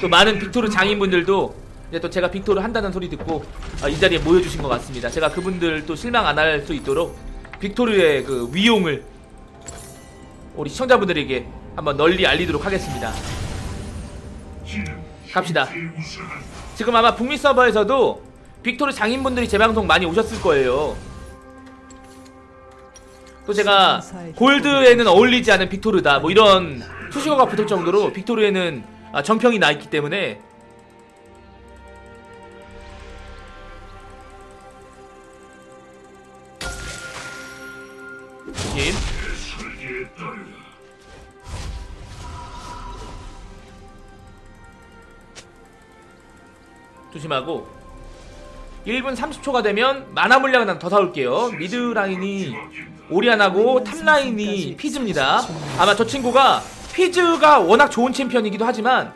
또 많은 빅토르 장인분들도 이제 또 제가 빅토르 한다는 소리 듣고 아, 이 자리에 모여주신 것 같습니다. 제가 그분들 또 실망 안 할 수 있도록 빅토르의 그 위용을 우리 시청자분들에게 한번 널리 알리도록 하겠습니다. 갑시다. 지금 아마 북미 서버에서도 빅토르 장인분들이 제 방송 많이 오셨을 거예요. 또 제가 골드에는 어울리지 않은 빅토르다 뭐 이런 수식어가 붙을 정도로 빅토르에는 아, 정평이 나 있기 때문에. 조심 조심하고. 1분 30초가 되면 만화 물량을 하나 더 사올게요. 미드 라인이 오리안하고 탑 라인이 피즈입니다. 아마 저 친구가 피즈가 워낙 좋은 챔피언이기도 하지만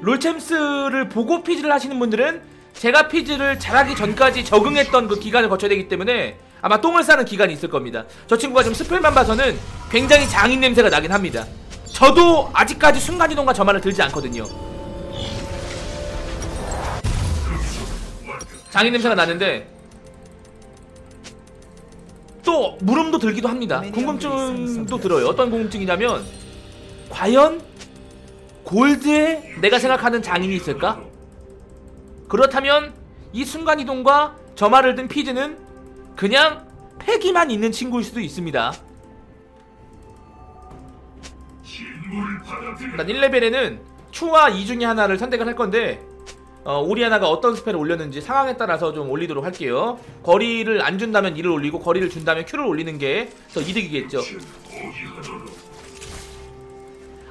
롤챔스를 보고 피즈를 하시는 분들은 제가 피즈를 잘하기 전까지 적응했던 그 기간을 거쳐야 되기 때문에 아마 똥을 싸는 기간이 있을 겁니다 저 친구가 지금 스펠만 봐서는 굉장히 장인 냄새가 나긴 합니다 저도 아직까지 순간이동과 저만을 들지 않거든요 장인 냄새가 나는데 또 물음도 들기도 합니다. 궁금증도 들어요. 어떤 궁금증이냐면 과연 골드에 내가 생각하는 장인이 있을까? 그렇다면 이 순간이동과 점화를 든 피즈는 그냥 패기만 있는 친구일 수도 있습니다. 일단 1레벨에는 추와 2 중에 하나를 선택을 할 건데 어, 오리아나가 어떤 스펠을 올렸는지 상황에 따라서 좀 올리도록 할게요. 거리를 안 준다면 1을 올리고 거리를 준다면 Q를 올리는 게 더 이득이겠죠.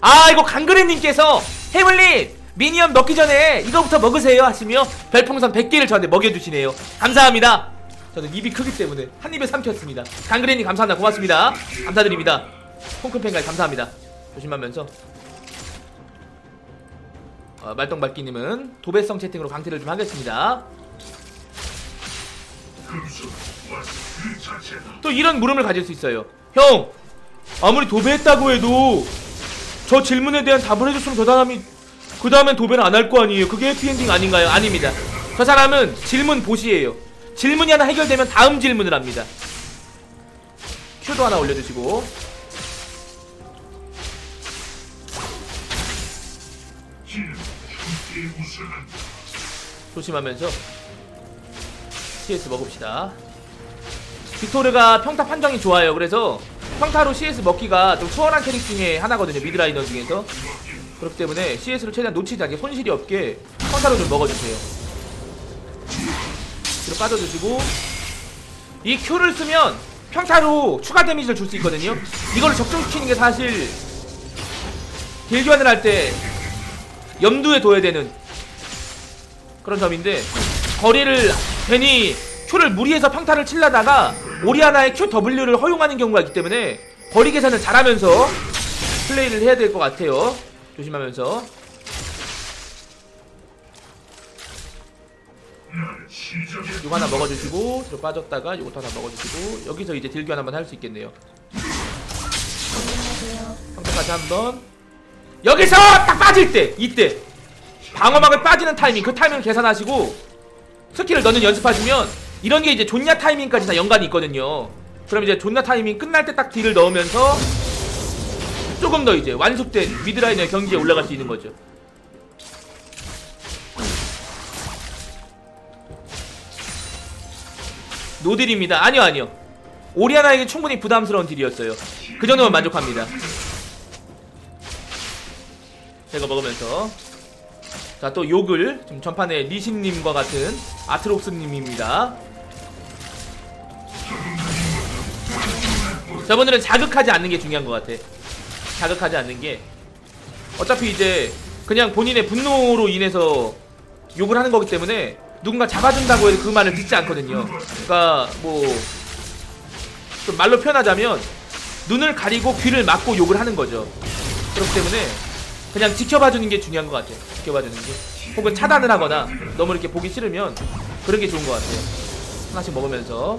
아 이거 강그레님께서 해물님 미니언 먹기 전에 이거부터 먹으세요 하시며 별풍선 100개를 저한테 먹여주시네요. 감사합니다. 저는 입이 크기 때문에 한 입에 삼켰습니다. 강그레님 감사합니다. 고맙습니다. 감사드립니다. 콩큰팬까지 감사합니다. 조심하면서 어, 말똥발기님은 도배성 채팅으로 강퇴를 좀 하겠습니다. 또 이런 물음을 가질 수 있어요. 형, 아무리 도배했다고 해도 저 질문에 대한 답을 해줬으면 저 사람이 그 다음엔 도배를 안할 거 아니에요. 그게 해피엔딩 아닌가요? 아닙니다. 저 사람은 질문 보시에요. 질문이 하나 해결되면 다음 질문을 합니다. 큐도 하나 올려주시고 조심하면서 CS 먹읍시다 빅토르가 평타 판정이 좋아요 그래서 평타로 CS 먹기가 좀 수월한 캐릭 중에 하나거든요 미드라이너 중에서. 그렇기 때문에 CS를 최대한 놓치지 않게 손실이 없게 평타로 좀 먹어주세요. 뒤로 빠져주시고 이 Q를 쓰면 평타로 추가 데미지를 줄 수 있거든요. 이걸 적중시키는 게 사실 길 교환을 할 때 염두에 둬야 되는 그런 점인데 거리를 괜히 Q를 무리해서 평타를 칠려다가 오리아나의 QW를 허용하는 경우가 있기 때문에 거리 계산을 잘하면서 플레이를 해야 될 것 같아요. 조심하면서. 이거 하나 먹어주시고 뒤로 빠졌다가 이것도 하나 먹어주시고 여기서 이제 딜교환 한번 할 수 있겠네요. 평타까지 한번. 여기서 딱 빠질 때 이때 방어막을 빠지는 타이밍 그 타이밍을 계산하시고 스킬을 넣는 연습하시면 이런 게 이제 존야 타이밍까지 다 연관이 있거든요. 그럼 이제 존야 타이밍 끝날 때 딱 딜을 넣으면서 조금 더 이제 완숙된 미드라인의 경기에 올라갈 수 있는 거죠. 노딜입니다. 아니요 아니요. 오리아나에게 충분히 부담스러운 딜이었어요. 그 정도면 만족합니다. 제가 먹으면서. 자 또 욕을 지금 전판에 리신님과 같은 아트록스님입니다 저분들은 자극하지 않는 게 중요한 것 같아 자극하지 않는 게 어차피 이제 그냥 본인의 분노로 인해서 욕을 하는 거기 때문에 누군가 잡아준다고 해도 그 말을 듣지 않거든요 그러니까 뭐 좀 말로 표현하자면 눈을 가리고 귀를 막고 욕을 하는 거죠 그렇기 때문에 그냥 지켜봐주는 게 중요한 것 같아요. 지켜봐주는 게. 혹은 차단을 하거나 너무 이렇게 보기 싫으면 그런 게 좋은 것 같아요. 하나씩 먹으면서.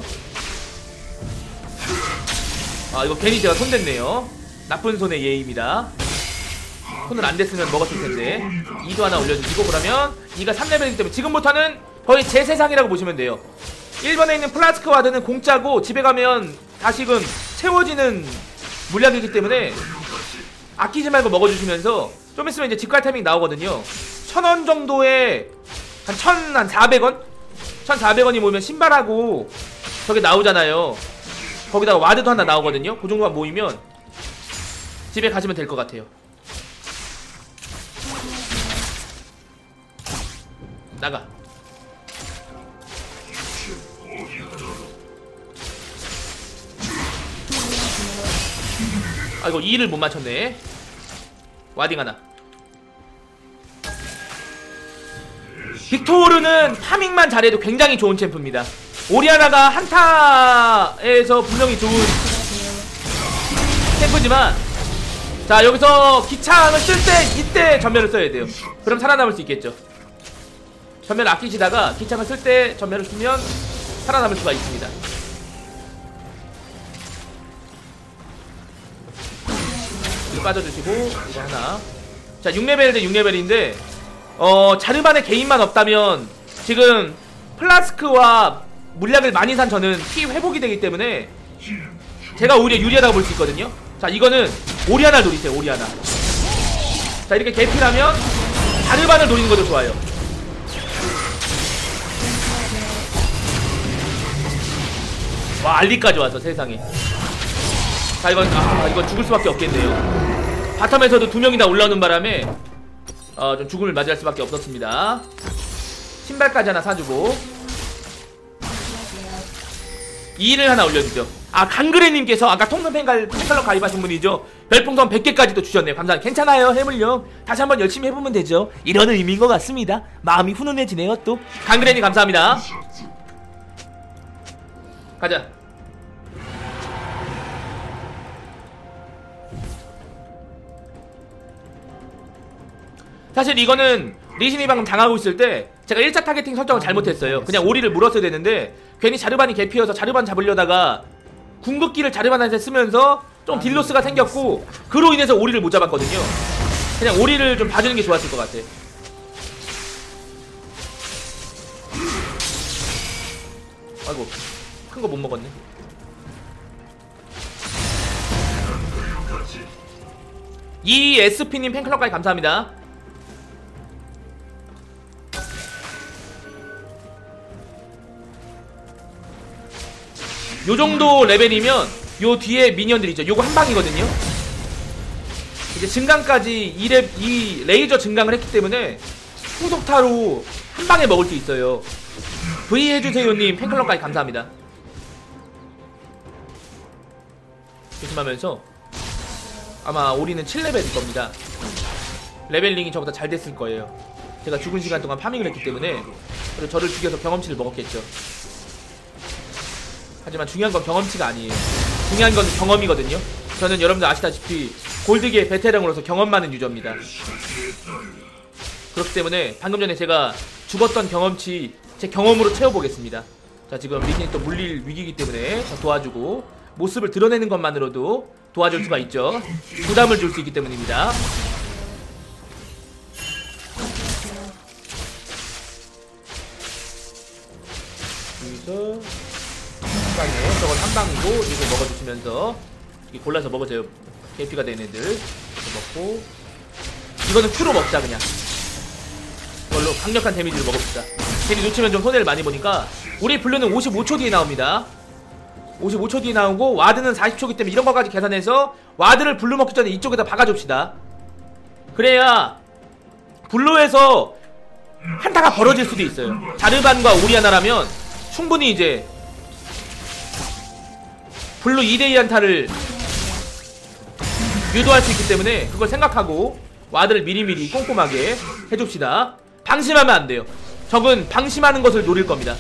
아, 이거 괜히 제가 손댔네요. 나쁜 손의 예입니다. 손을 안 댔으면 먹었을 텐데 2도 하나 올려주시고 그러면 2가 3레벨이기 때문에 지금부터는 거의 제 세상이라고 보시면 돼요 1번에 있는 플라스크 와드는 공짜고 집에 가면 다시금 채워지는 물약이기 때문에 아끼지 말고 먹어주시면서 좀 있으면 이제 집갈 타이밍 나오거든요 천 원 정도에 한 천한 400원? 1,400원이 모이면 신발하고 저게 나오잖아요 거기다가 와드도 하나 나오거든요? 그 정도만 모이면 집에 가시면 될 것 같아요. 나가. 아이고 2를 못 맞췄네. 와딩 하나. 빅토르는 파밍만 잘해도 굉장히 좋은 챔프입니다 오리아나가 한타에서 분명히 좋은 챔프지만 자 여기서 기창을 쓸 때 이때 전멸을 써야 돼요. 그럼 살아남을 수 있겠죠. 전멸 아끼시다가 기창을 쓸 때 전멸을 쓰면 살아남을 수가 있습니다. 빠져주시고 이거 하나. 자 6레벨 대 6레벨인데 어 자르반의 개인만 없다면 지금 플라스크와 물약을 많이 산 저는 피 회복이 되기 때문에 제가 오히려 유리하다고 볼 수 있거든요. 자 이거는 오리아나를 노리세요 오리아나. 자 이렇게 개피라면 자르반을 노리는 것도 좋아요. 와 알리까지 왔어 세상에. 자 이건 아 이건 죽을 수밖에 없겠네요. 바텀에서도 두 명이 다 올라오는 바람에 어 좀 죽음을 맞이할 수밖에 없었습니다. 신발까지 하나 사주고 2를 하나 올려주죠. 아 강그레님께서 아까 통금 팬갈, 팬클럽 가입하신 분이죠. 별풍선 100개까지 도 주셨네요. 감사합니다. 괜찮아요 해물령. 다시 한번 열심히 해보면 되죠. 이런 의미인 것 같습니다. 마음이 훈훈해지네요 또. 강그레님 감사합니다. 가자. 사실 이거는 리신이 방금 당하고 있을 때 제가 1차 타겟팅 설정을 잘못했어요. 그냥 오리를 물었어야 되는데 괜히 자르반이 개피어서 자르반 잡으려다가 궁극기를 자르반한테 쓰면서 좀 딜로스가 생겼고 그로 인해서 오리를 못 잡았거든요. 그냥 오리를 좀 봐주는 게 좋았을 것 같아. 아이고 큰 거 못 먹었네. 이 SP님 팬클럽까지 감사합니다 요 정도 레벨이면 요 뒤에 미니언들 있죠. 요거 한 방이거든요. 이제 증강까지 이, 레, 이 레이저 증강을 했기 때문에 후속타로 한 방에 먹을 수 있어요. V 해주세요님 팬클럽까지 감사합니다. 조심하면서 아마 오리는 7레벨일 겁니다. 레벨링이 저보다 잘 됐을 거예요. 제가 죽은 시간 동안 파밍을 했기 때문에 그리고 저를 죽여서 경험치를 먹었겠죠 하지만 중요한 건 경험치가 아니에요. 중요한 건 경험이거든요. 저는 여러분들 아시다시피 골드기의 베테랑으로서 경험 많은 유저입니다. 그렇기 때문에 방금 전에 제가 죽었던 경험치 제 경험으로 채워보겠습니다. 자 지금 리신이 또 물릴 위기이기 때문에 저 도와주고 모습을 드러내는 것만으로도 도와줄 수가 있죠. 부담을 줄 수 있기 때문입니다. 여기서 한 방에 저건 한 방이고 이거 먹어주시면서 이 골라서 먹으세요. KP가 된 애들. 이렇게 먹고. 이거는 큐로 먹자 그냥. 이걸로 강력한 데미지를 먹읍시다. 괜히 놓치면 좀 손해를 많이 보니까 우리 블루는 55초 뒤에 나옵니다. 55초 뒤에 나오고 와드는 40초기 때문에 이런 것까지 계산해서 와드를 블루 먹기 전에 이쪽에다 박아줍시다. 그래야 블루에서 한타가 벌어질 수도 있어요. 자르반과 오리아나라면 충분히 이제 블루 2대2 한타를 유도할 수 있기 때문에 그걸 생각하고 와드를 미리미리 꼼꼼하게 해줍시다. 방심하면 안 돼요. 적은 방심하는 것을 노릴 겁니다.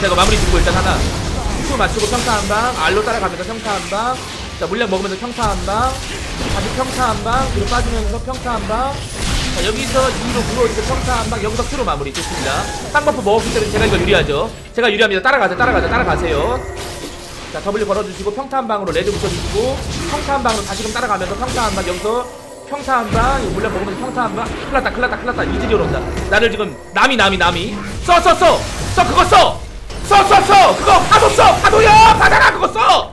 자 이거 마무리 짓고 일단 하나. 수 맞추고 평타 한방 알로 따라가면서 평타 한방. 자 물량 먹으면서 평타 한방. 다시 평타 한방. 뒤로 빠지면서 평타 한방 자 여기서 2로 물어 이제 평타 한방 여기서 큐로 마무리 좋습니다 쌍버프 먹었기 때문에 제가 이거 유리하죠 제가 유리합니다 따라가세요 따라가세요 따라가세요 자 W 걸어주시고 평타 한 방으로 레드 붙여주시고 평타 한 방으로 다시금 따라가면서 평타 한 방 여기서 평타 한 방, 물량 먹으면서 평타 한 방. 큰일 났다, 큰일 났다, 큰일 났다. 이즈리 오른다. 나를 지금, 남이, 남이, 남이. 써, 써, 써! 써, 그거 써! 써, 써, 써! 그거 파도 써! 파도야! 받아라, 그거 써!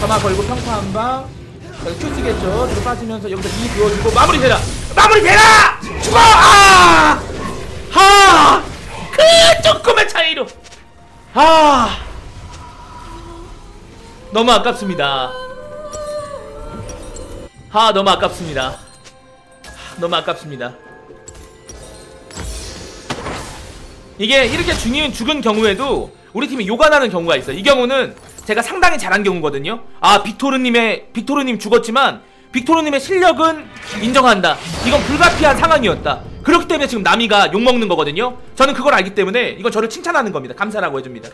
점화 걸고 평타 한 방. 큐 쓰겠죠. 뒤로 빠지면서 여기서 이 그어주고 마무리 되라! 마무리 되라! 죽어! 아! 하! 그 조금의 차이로! 아! 너무 아깝습니다. 아 너무 아깝습니다 하, 너무 아깝습니다 이게 이렇게 중인 죽은 경우에도 우리 팀이 요가 나는 경우가 있어요 이 경우는 제가 상당히 잘한 경우거든요. 아 빅토르님의 빅토르님 죽었지만 빅토르님의 실력은 인정한다. 이건 불가피한 상황이었다. 그렇기 때문에 지금 나미가 욕먹는 거거든요. 저는 그걸 알기 때문에 이건 저를 칭찬하는 겁니다. 감사라고 해줍니다.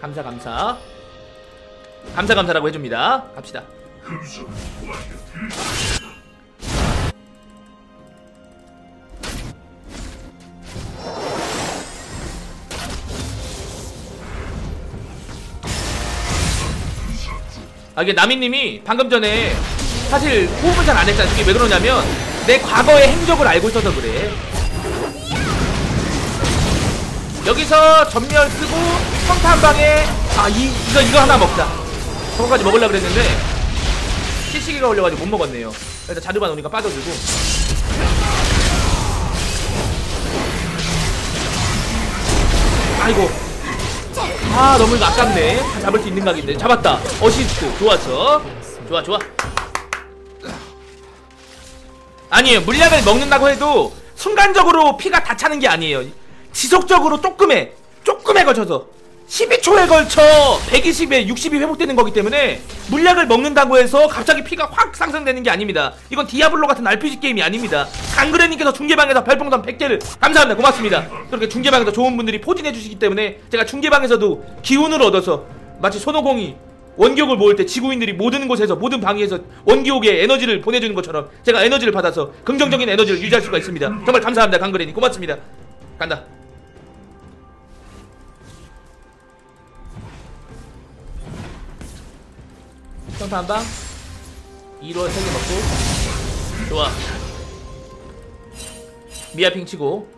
감사 감사. 감사 감사라고 해줍니다. 갑시다 아 이게 나미님이 방금 전에 사실 호흡을 잘 안 했잖아. 이게 왜 그러냐면 내 과거의 행적을 알고 있어서 그래. 여기서 전멸 쓰고 평타 한 방에 아 이 이거 이거 하나 먹자. 저거까지 먹으려 그랬는데 시시기가 올려가지고 못 먹었네요. 일단 자르반 오니까 빠져주고. 아이고 아 너무 아깝네. 다 잡을 수 있는 각인데. 잡았다. 어시스트. 좋았어 좋아 좋아. 아니에요. 물약을 먹는다고 해도 순간적으로 피가 다 차는 게 아니에요. 지속적으로 조금에 조금에 걸쳐서 12초에 걸쳐 120에 60이 회복되는 거기 때문에 물약을 먹는다고 해서 갑자기 피가 확 상승되는 게 아닙니다. 이건 디아블로 같은 RPG 게임이 아닙니다. 강그레님께서 중계방에서 별풍선 100개를 감사합니다. 고맙습니다. 그렇게 중계방에서 좋은 분들이 포진해 주시기 때문에 제가 중계방에서도 기운을 얻어서 마치 손오공이 원기옥을 모을 때 지구인들이 모든 곳에서 모든 방위에서 원기옥에 에너지를 보내주는 것처럼 제가 에너지를 받아서 긍정적인 에너지를 유지할 수가 있습니다. 정말 감사합니다. 강그레님. 고맙습니다. 간다 평타 한방 2로 3개 먹고. 좋아. 미아핑 치고.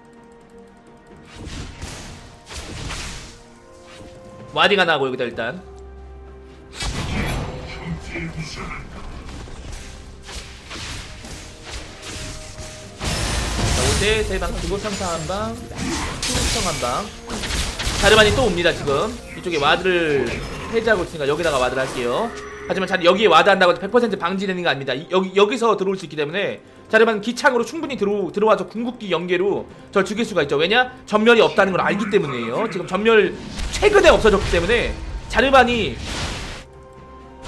와디가 나고 여기다 일단. 자 올때 세방 그리고 평타 한방 수성 한 방. 자르반이 또 옵니다 지금. 이쪽에 와드를 해제하고 있으니까 여기다가 와드를 할게요 하지만 자 여기에 와드 한다고 100% 방지되는 게 아닙니다. 이- 여기, 여기서 들어올 수 있기 때문에 자르반 기창으로 충분히 들어, 들어와서 궁극기 연계로 절 죽일 수가 있죠. 왜냐? 전멸이 없다는 걸 알기 때문이에요. 지금 전멸 최근에 없어졌기 때문에 자르반이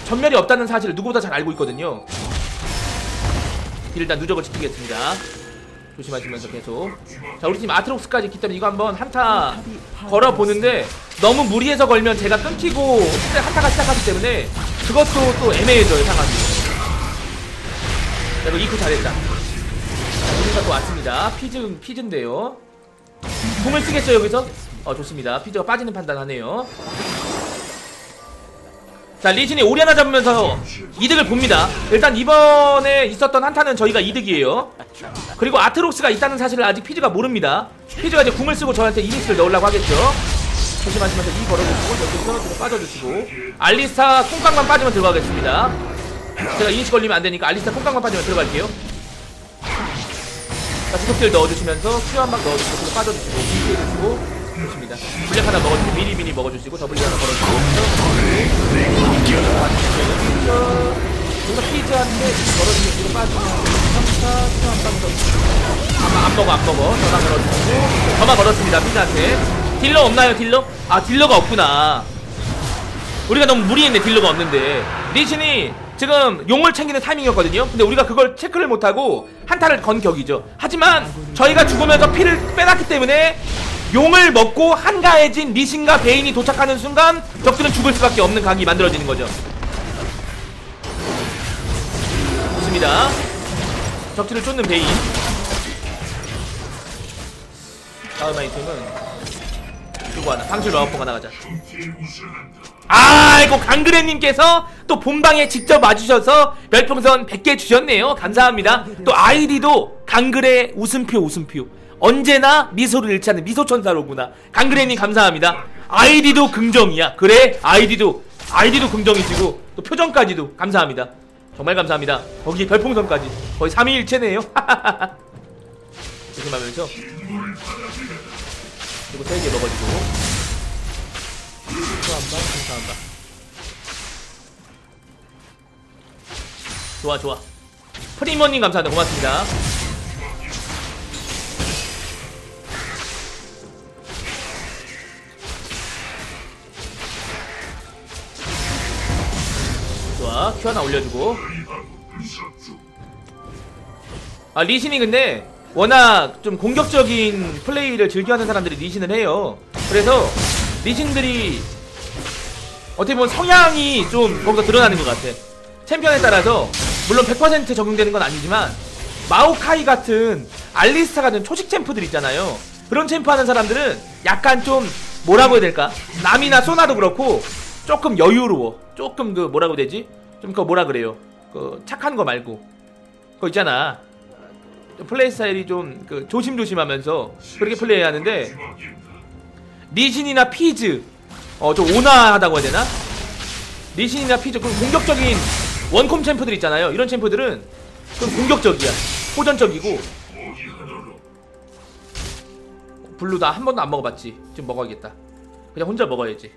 전멸이 없다는 사실을 누구보다 잘 알고 있거든요. 일단 누적을 지키겠습니다 조심하시면서 계속. 자 우리 팀 아트록스까지 있기 때문에 이거 한번 한타 걸어보는데 너무 무리해서 걸면 제가 끊기고 한타가 시작하기 때문에 그것도 또 애매해져요 상황이. 자 이거 이코 잘했다. 자 우리가 또 왔습니다. 피즈 피즈인데요. 공을 쓰겠죠 여기서? 어 좋습니다. 피즈가 빠지는 판단하네요 자 리신이 오리아나 잡으면서 이득을 봅니다. 일단 이번에 있었던 한타는 저희가 이득이에요. 그리고 아트록스가 있다는 사실을 아직 피즈가 모릅니다. 피즈가 이제 궁을 쓰고 저한테 이니스를 넣으려고 하겠죠. 조심하시면서 이 걸어주시고 여기서 뒤로 빠져주시고. 알리스타 콩깍만 빠지면 들어가겠습니다. 제가 이니시 걸리면 안되니까 알리스타 콩깍만 빠지면 들어갈게요. 자 주석들 넣어주시면서 큐 한 방 넣어주시고 빠져주시고 비해주시고 좋습니다. 블랙 하나 먹어주시고 미리 미리 먹어주시고 더블리 하나 걸어주시고 여기서 피즈한테 걸어주시고 뒤로 빠지면 평타 큐한방 더 안, 안 먹어 안 먹어. 전화 걸어주시고. 전화 걸었습니다 피즈한테. 딜러 없나요 딜러? 아 딜러가 없구나. 우리가 너무 무리했네 딜러가 없는데. 리신이 지금 용을 챙기는 타이밍이었거든요. 근데 우리가 그걸 체크를 못하고 한타를 건 격이죠. 하지만 저희가 죽으면서 피를 빼놨기 때문에 용을 먹고 한가해진 리신과 베인이 도착하는 순간 적들은 죽을 수밖에 없는 각이 만들어지는 거죠. 좋습니다. 적들을 쫓는 베인. 다음 아이템은 요거 하나. 방출 마법봉 하나 가자. 아이고 강그래님께서 또 본방에 직접 와주셔서 별풍선 100개 주셨네요. 감사합니다. 또 아이디도 강그래 웃음표 웃음표 언제나 미소를 잃지 않는 미소천사로구나. 강그래님 감사합니다. 아이디도 긍정이야. 그래 아이디도 아이디도 긍정이시고 또 표정까지도 감사합니다. 정말 감사합니다. 거기에 별풍선까지. 거의 3위일체네요. 조심하면서. 그리고 3개 먹어주고. 또한 방, 또한 방. 좋아, 좋아. 프리머님 감사합니다. 고맙습니다. 좋아, 큐 하나 올려주고. 아, 리신이 근데 워낙 좀 공격적인 플레이를 즐겨하는 사람들이 리신을 해요. 그래서 리신들이 어떻게 보면 성향이 좀 거기서 드러나는 것 같아. 챔피언에 따라서 물론 100% 적용되는 건 아니지만 마오카이 같은 알리스타 같은 초식 챔프들 있잖아요. 그런 챔프 하는 사람들은 약간 좀 뭐라고 해야 될까? 남이나 소나도 그렇고 조금 여유로워. 조금 그 뭐라고 되지? 좀 그 뭐라 그래요? 그 착한 거 말고 그거 있잖아. 플레이 스타일이 좀 그 조심조심하면서 그렇게 플레이하는데 리신이나 피즈 어 좀 온화하다고 해야 되나? 리신이나 피즈 그 공격적인 원콤 챔프들 있잖아요 이런 챔프들은 좀 공격적이야 호전적이고 블루 나한 번도 안 먹어봤지 지금 먹어야겠다 그냥 혼자 먹어야지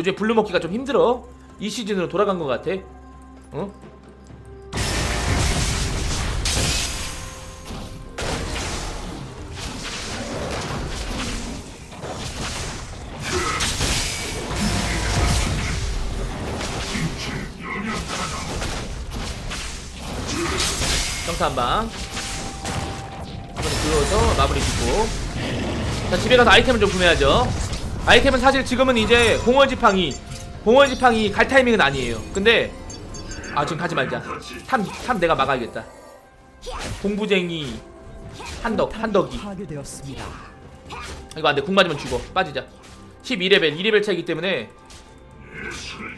요즘 블루 먹기가 좀 힘들어. 이 시즌으로 돌아간 것 같아. 어? 정타 한방. 한번 그어서 마무리 짓고. 자 집에 가서 아이템을 좀 구매하죠 아이템은 사실 지금은 이제 공월지팡이 공월지팡이 갈 타이밍은 아니에요. 근데 아 지금 가지 말자. 탐, 탐 내가 막아야겠다. 공부쟁이 한덕 한덕이. 이거 안돼. 궁 맞으면 죽어. 빠지자. 12레벨 2레벨 차이기 때문에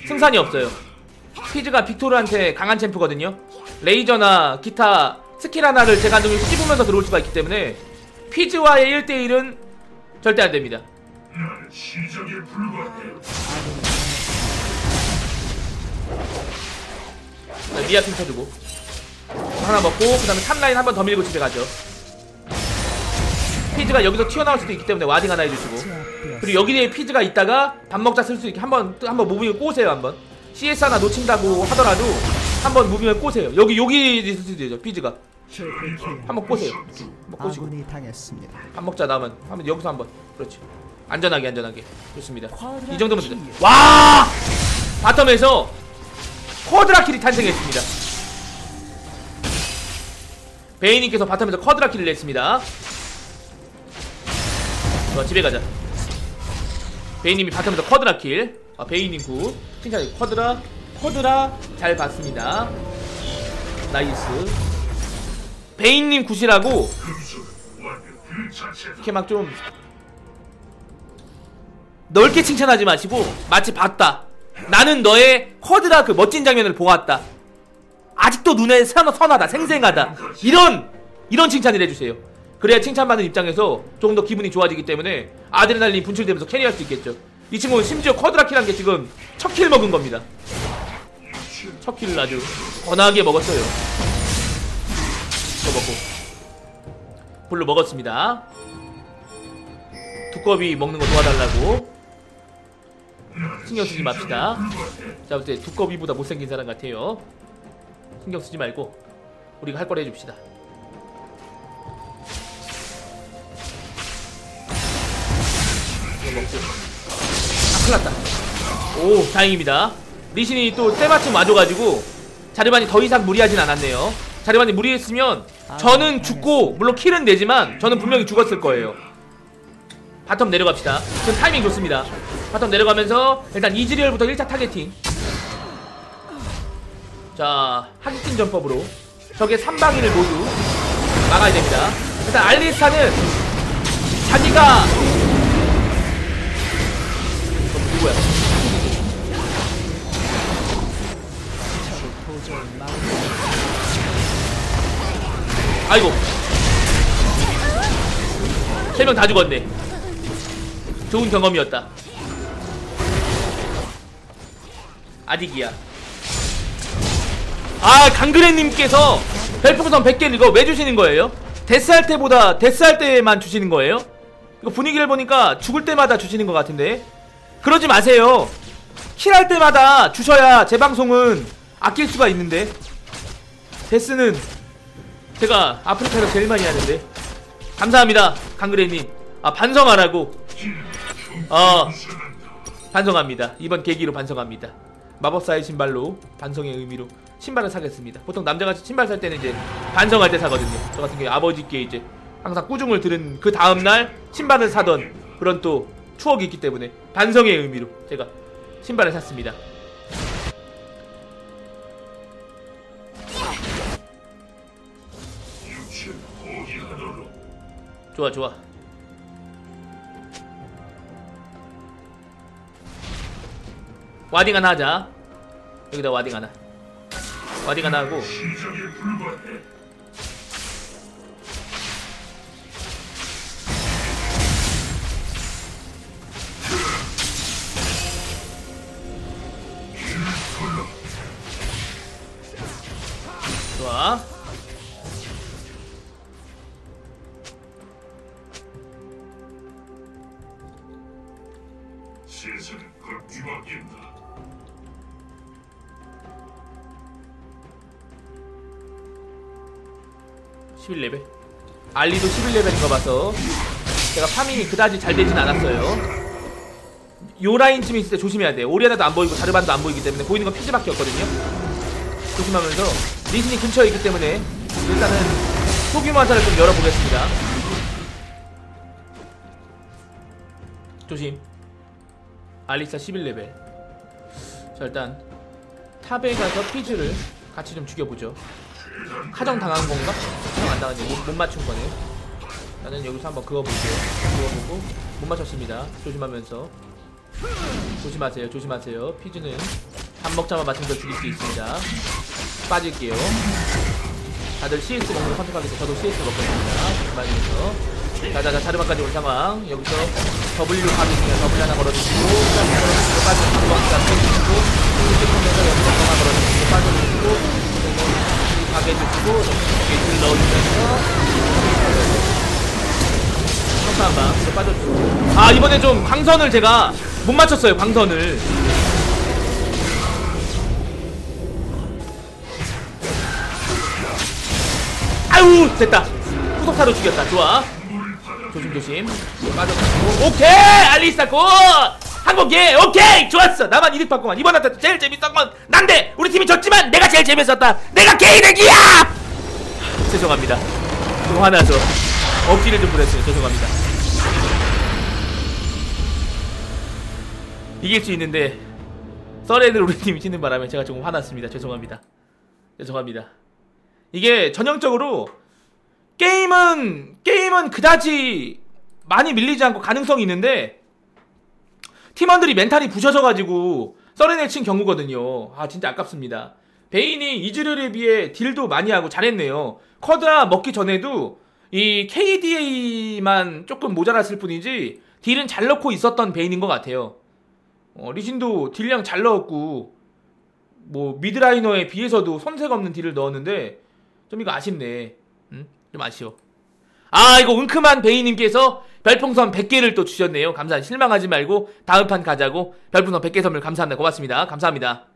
승산이 없어요. 피즈가 빅토르한테 강한 챔프거든요. 레이저나 기타 스킬 하나를 제가 좀 씹으면서 들어올 수가 있기 때문에 피즈와의 1대1은 절대 안됩니다 미아 핑 쳐주고. 하나 먹고 그 다음에 탑라인 한 번 더 밀고 집에 가죠. 피즈가 여기서 튀어나올 수도 있기 때문에 와딩 하나 해주시고. 그리고 여기에 피즈가 있다가 밥 먹자 쓸 수 있게 한번 한번 무빙을 꼬세요 한번. CS 하나 놓친다고 하더라도 한번 무빙을 꼬세요. 여기 여기 있을 수도 있죠 피즈가. 한번 꼬세요. 한번 꼬시고. 밥 먹자 나면. 한번 여기서 한번. 그렇지 안전하게 안전하게. 좋습니다. 이 정도면 된다. 와! 바텀에서 쿼드라킬이 탄생했습니다. 베이님께서 바텀에서 쿼드라킬을 냈습니다. 좋아 집에 가자. 베이님이 바텀에서 쿼드라킬. 아 베이님 굿 칭찬해. 쿼드라 쿼드라. 잘 봤습니다. 나이스. 베이님 굿이라고. 이렇게 막좀 넓게 칭찬하지 마시고 마치 봤다. 나는 너의 쿼드라 그 멋진 장면을 보았다. 아직도 눈에 선, 선하다 생생하다. 이런 이런 칭찬을 해주세요. 그래야 칭찬받는 입장에서 조금 더 기분이 좋아지기 때문에 아드레날린이 분출되면서 캐리할 수 있겠죠. 이 친구는 심지어 쿼드라킬한 게 지금 첫 킬 먹은 겁니다. 첫 킬을 아주 거나하게 먹었어요. 이거 먹고. 불로 먹었습니다. 두꺼비 먹는 거 도와달라고 신경 쓰지 맙시다. 자 볼때 두꺼비보다 못생긴 사람 같아요. 신경 쓰지 말고 우리가 할 걸 해줍시다. 이거 먹고 아 큰일 났다. 오 다행입니다. 리신이 또 때마침 와줘가지고 자르반이 더 이상 무리하진 않았네요. 자르반이 무리했으면 저는 죽고 물론 킬은 내지만 저는 분명히 죽었을 거예요 바텀 내려갑시다. 지금 타이밍 좋습니다. 바텀 내려가면서 일단 이즈리얼부터 1차 타겟팅. 자 하기팅 전법으로 적의 3방위를 모두 막아야 됩니다. 일단 알리스타는 자기가 누구야? 아이고. 세 명 다 죽었네 좋은 경험이었다. 아직이야. 아 강그레님께서 별풍선 100개를 이거 왜 주시는 거예요? 데스할 때보다 데스할 때만 주시는 거예요? 이거 분위기를 보니까 죽을 때마다 주시는 것 같은데? 그러지 마세요. 킬할 때마다 주셔야 제 방송은 아낄 수가 있는데? 데스는 제가 아프리카에서 제일 많이 하는데? 감사합니다 강그레님. 아 반성하라고 어 반성합니다. 이번 계기로 반성합니다. 마법사의 신발로 반성의 의미로 신발을 사겠습니다. 보통 남자가 신발 살 때는 이제 반성할 때 사거든요. 저 같은 경우에 아버지께 이제 항상 꾸중을 들은 그 다음날 신발을 사던 그런 또 추억이 있기 때문에 반성의 의미로 제가 신발을 샀습니다. 좋아 좋아 와딩 하나 하자. 여기다 와딩 하나. 와딩 하나 하고. 좋아 알리도 11레벨인 거 봐서. 제가 파밍이 그다지 잘 되진 않았어요. 요 라인쯤에 있을 때 조심해야 돼 오리아나도 안 보이고 자르반도 안 보이기 때문에 보이는 건 피즈밖에 없거든요. 조심하면서 리신이 근처에 있기 때문에 일단은 소규모 한타를 좀 열어보겠습니다. 조심. 알리사 11레벨. 자 일단 탑에 가서 피즈를 같이 좀 죽여보죠 하정 당한 건가? 하정 안 당한지 못, 못 맞춘 거네. 나는 여기서 한번 그어볼게요. 그어보고 못 맞췄습니다. 조심하면서 조심하세요. 조심하세요. 피즈는 밥 먹자마 걸 죽일 수 있습니다. 빠질게요. 다들 CS 먹는 걸 선택하겠어요. 저도 CS 먹겠습니다. 조심하면서 자자자 자르마까지 온 상황. 여기서 W 가기 중에 W 하나 걸어주시고 짠 걸어주시고 빠지고 밥 먹자 펴주시고 아 이번에 좀 광선을 제가 못 맞췄어요 광선을. 아유 됐다. 후속타로 죽였다. 좋아. 조심조심. 빠져주고. 오케이! 알리스타 굿 한국예 오케이! 좋았어. 나만 이득 받고만. 이번 한타 제일 재밌었던 건 난데! 우리 팀이 졌지만 내가 제일 재밌었다. 내가 개이득이야! 죄송합니다. 좀 화나서 억지를 좀 부렸어요. 죄송합니다 이길 수 있는데 썰렌을 우리 팀이 치는 바람에 제가 조금 화났습니다 죄송합니다 죄송합니다 이게 전형적으로 게임은 게임은 그다지 많이 밀리지 않고 가능성이 있는데 팀원들이 멘탈이 부셔져가지고 썰렌을 친 경우거든요. 아 진짜 아깝습니다. 베인이 이즈르에 비해 딜도 많이 하고 잘했네요. 커드라 먹기 전에도 이 KDA만 조금 모자랐을 뿐이지 딜은 잘 넣고 있었던 베인인 것 같아요. 어, 리신도 딜량 잘 넣었고 뭐 미드라이너에 비해서도 손색 없는 딜을 넣었는데 좀 이거 아쉽네. 음? 좀 아쉬워. 아 이거 은큼한 베이님께서 별풍선 100개를 또 주셨네요 감사합니다 실망하지 말고 다음 판 가자고 별풍선 100개 선물 감사합니다 고맙습니다 감사합니다